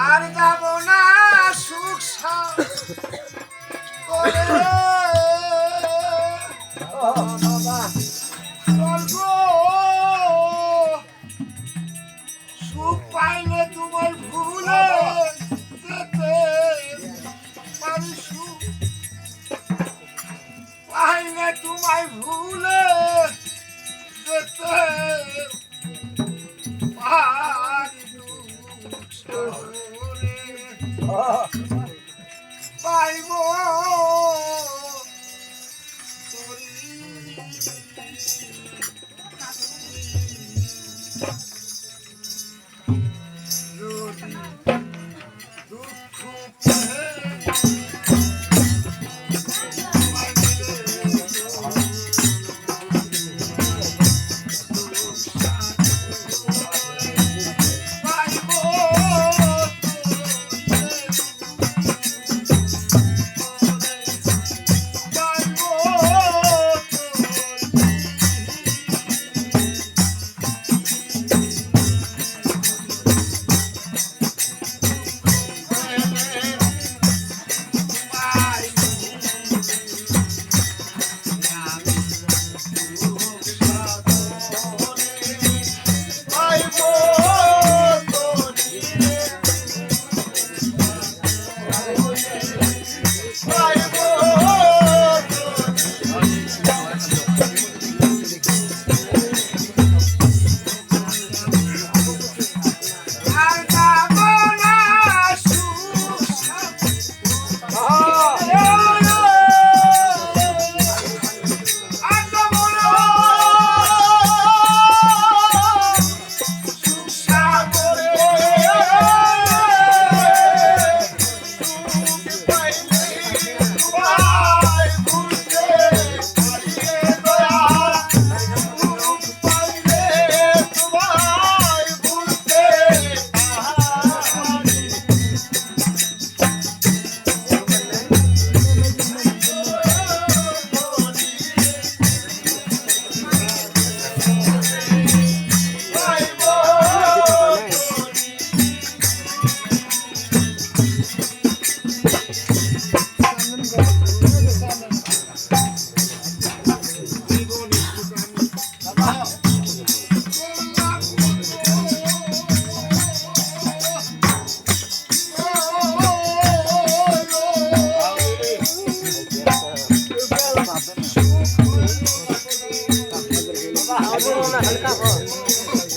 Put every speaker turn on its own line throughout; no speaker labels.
আর যাব না সুখ সুখ পাইলে তোমার ভুলে যেতে সুখ। পাইলে তোমায় ভুলে Oh.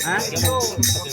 टाइम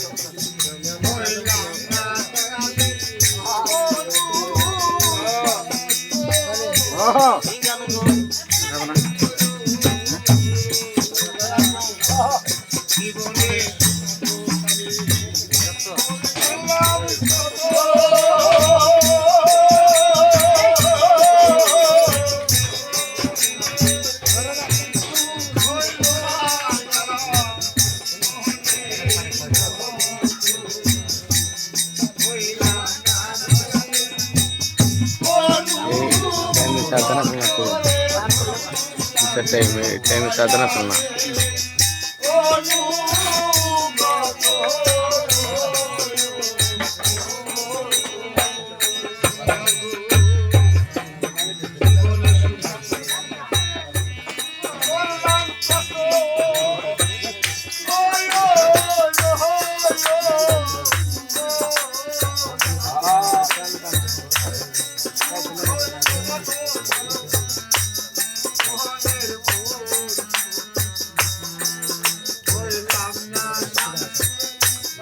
చేసే టైం టైం సాధన సున్నా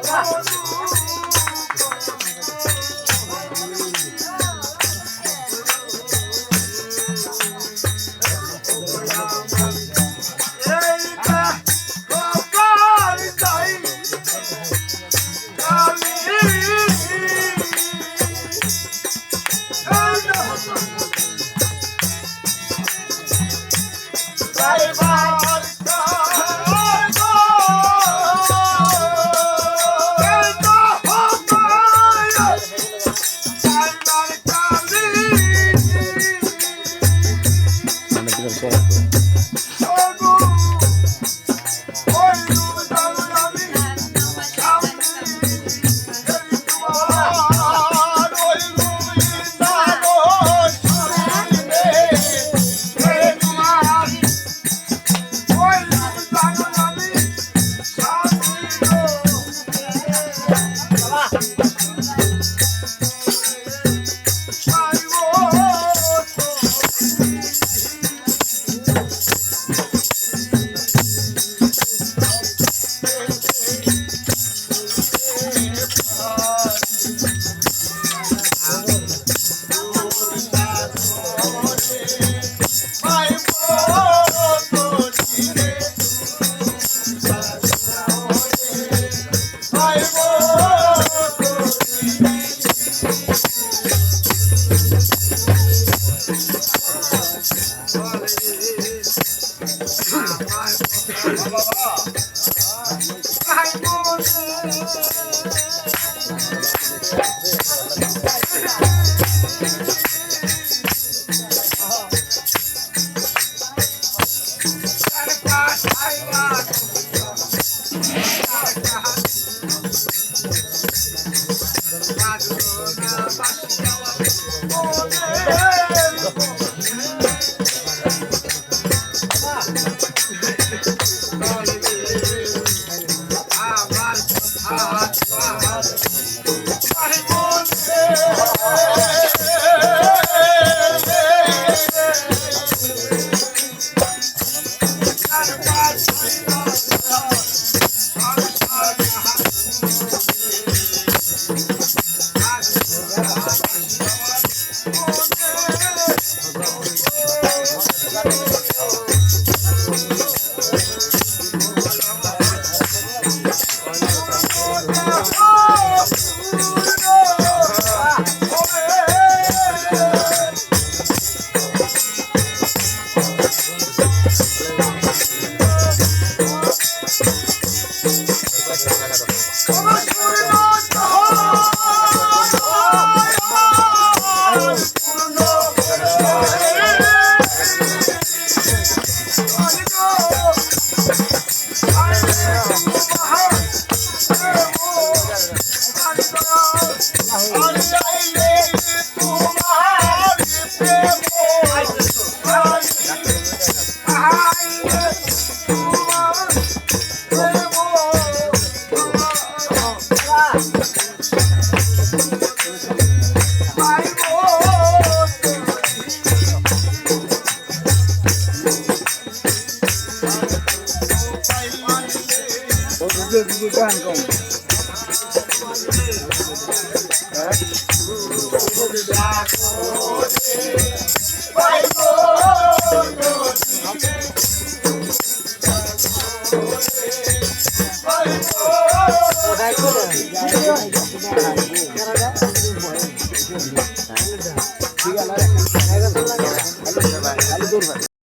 Watch. 这就
是断供